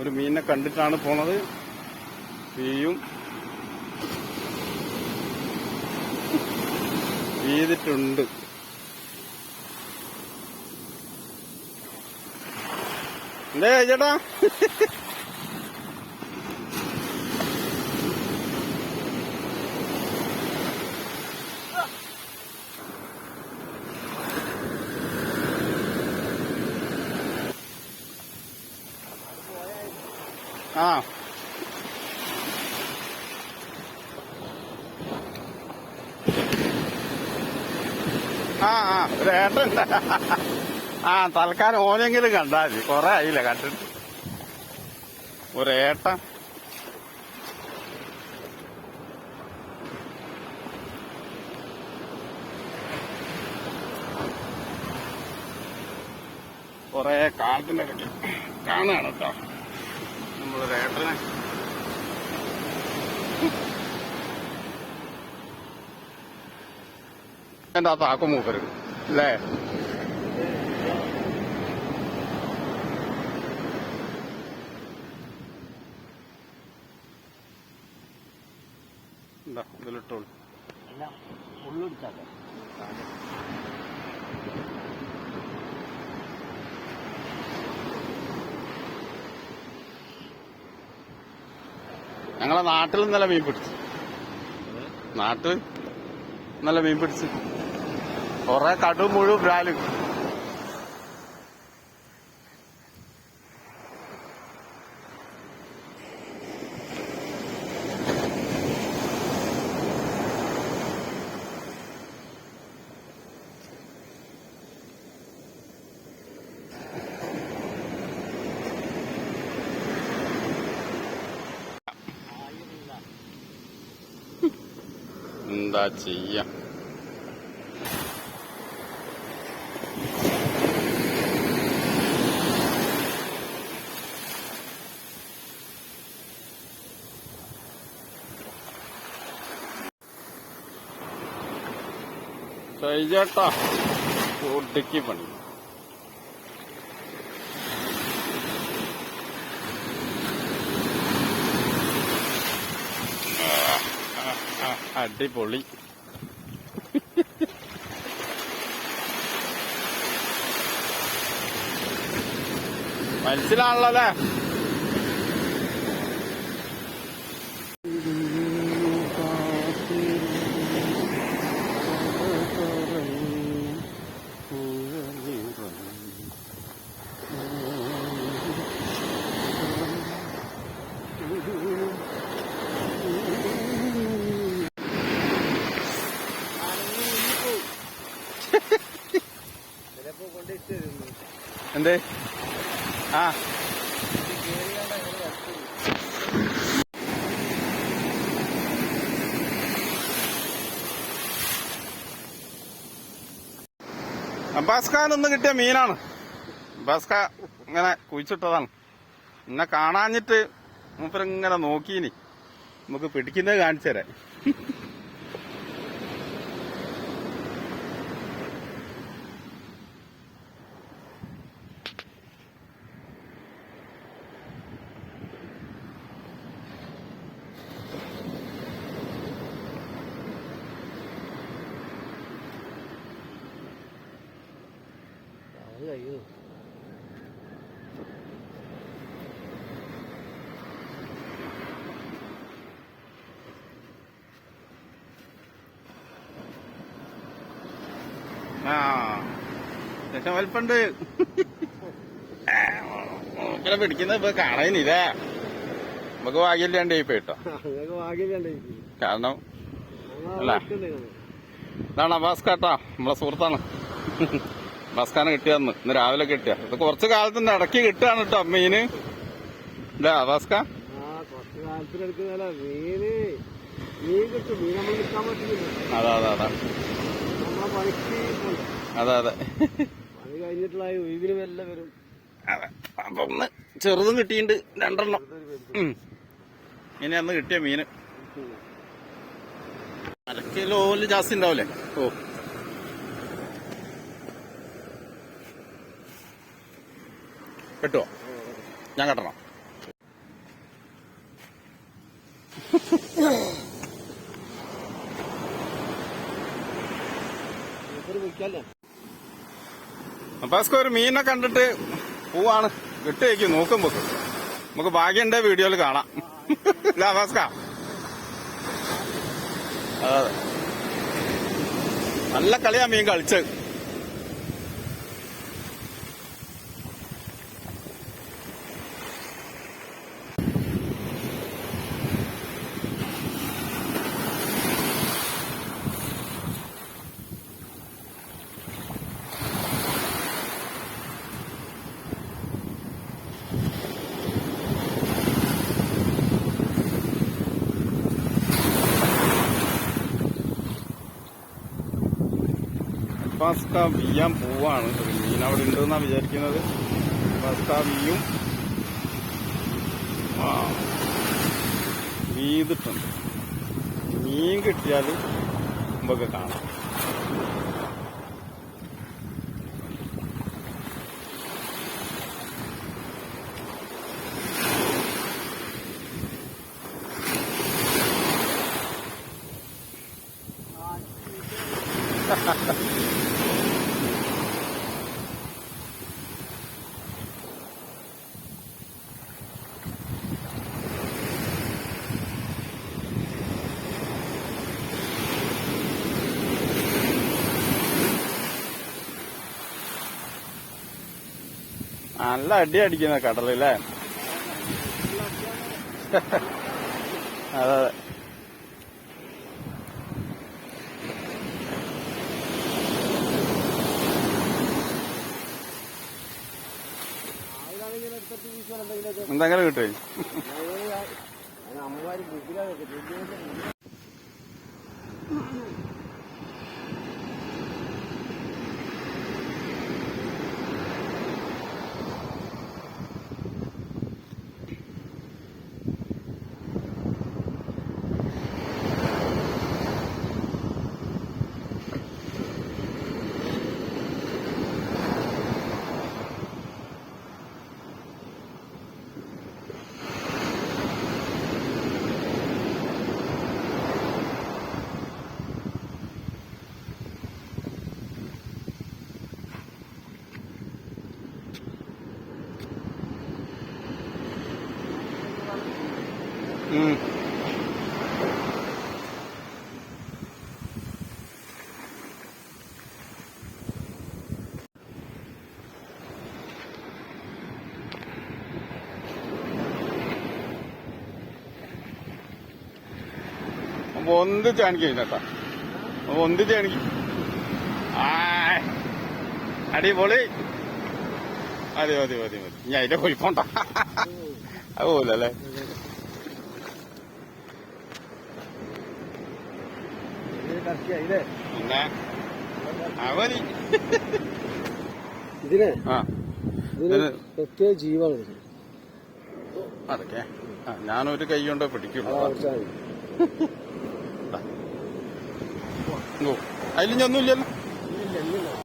ഒരു മീനിനെ കണ്ടിട്ടാണ് പോണത്. തീയും ചെയ്തിട്ടുണ്ട് അല്ലേ ചേട്ടാ? ആ. ആ ആ ആ തൽക്കാലം ഓനെങ്കിലും കണ്ടാൽ മതി. കൊറേ ആയില്ല കണ്ടിട്ട്. ഒരു ഏട്ടൻ. കൊറേ ഇടയ്ക്ക് കാണുകയാണ് കേട്ടോ. നമ്മളൊരു ഏട്ടനെ. എന്റെ ആ താക്കം മൂപ്പര് അല്ലേ? ഇതിലിട്ടോളൂ. എല്ലാം ഞങ്ങളെ നാട്ടിൽ നല്ല മീൻ പിടിച്ചു. നാട്ടിൽ നല്ല മീൻ പിടിച്ചു. കൊറേ കടും മുഴുവൻ ബ്രാലും. എന്താ ചെയ്യാ? ചേട്ടാ ഒടുക്കി പണി ആ, അടിപൊളി. മനസ്സിലാണല്ലോ അല്ലേ? എന്തേ? ആ. അബ്ബാസ്ഖാൻ ഒന്ന് കിട്ടിയ മീനാണ്. അബ്ബാസ്ഖ ഇങ്ങനെ കുഴിച്ചിട്ടതാണ്. എന്നെ കാണാഞ്ഞിട്ട് മൂപ്പരിങ്ങനെ നോക്കീനി നമുക്ക് പിടിക്കുന്നത് കാണിച്ചു തരാം. അത് കഴിയുന്നു ആ. പക്ഷെ വലിപ്പണ്ട്. ഇങ്ങനെ പിടിക്കുന്നത് ഇപ്പൊ കാണാനില്ലേ. നമുക്ക് ഭാഗ്യമില്ലാണ്ട് നിങ്ങൾക്ക് കാരണം അല്ല. ഇതാണ് അബാസ് കേട്ടോ നമ്മളെ സുഹൃത്താണ്. അബാസ്ഖാനെ കിട്ടിയന്ന്. ഇന്ന് രാവിലെ കിട്ടിയ. ഇത് കുറച്ച് കാലത്തിന്റെ ഇടയ്ക്ക് കിട്ടുകയാണ് കേട്ടോ. മീന് ഇല്ലേ ഭാസ്ക അതെ അതെ അതെ. അതെ അതെ. അതെ. അപ്പൊ ഒന്ന് ചെറുതും കിട്ടിയിട്ടുണ്ട് രണ്ടെണ്ണം. ഇനി അന്ന് കിട്ടിയ മീന്. അരക്കിലോൽ ജാസ്തി ഉണ്ടാവില്ലേ ഓ. കെട്ടുവോ? ഞാൻ കെട്ടണം. അപ്പാസ്കോ ഒരു മീനെ കണ്ടിട്ട് പോവാണ്. കെട്ടിയേക്കും നോക്കുമ്പോ നമുക്ക് ഭാഗ്യന്റെ വീഡിയോയിൽ കാണാം. അപ്പാസ്ക അതെ. നല്ല കളിയാ മീൻ കളിച്ചത്. പാസ്ക വീയാൻ പോവാണ് ഒരു മീൻ അവിടെ ഉണ്ടെന്നാണ് വിചാരിക്കുന്നത്. പാസ്ക വിയും ആ. വീതിട്ടുണ്ട്. മീൻ കിട്ടിയാൽ നമുക്ക് കാണാം. നല്ല അടി അടിക്കുന്ന കടലല്ലേ അതെ അതെ. എന്തെങ്കിലും കിട്ടേ അമ്മമാര് അപ്പൊ ഒന്നിച്ച് കാണിക്കും ചേട്ടാ അപ്പൊ ഒന്നിച്ച് കാണിക്കും അടിപൊളി. മതി മതി മതി മതി. ഞാൻ അതിന്റെ പോയിക്കോണ്ട അതുപോലല്ലേ പിന്നെ? ഇതിനെ ആ. പ്രത്യേക ജീവാണ് അതൊക്കെ. ഞാനൊരു കൈ കൊണ്ട് പിടിക്കുള്ളൂ. അതാ കുറച്ചാൽ മതി. അതിലും ഒന്നുമില്ലല്ലോ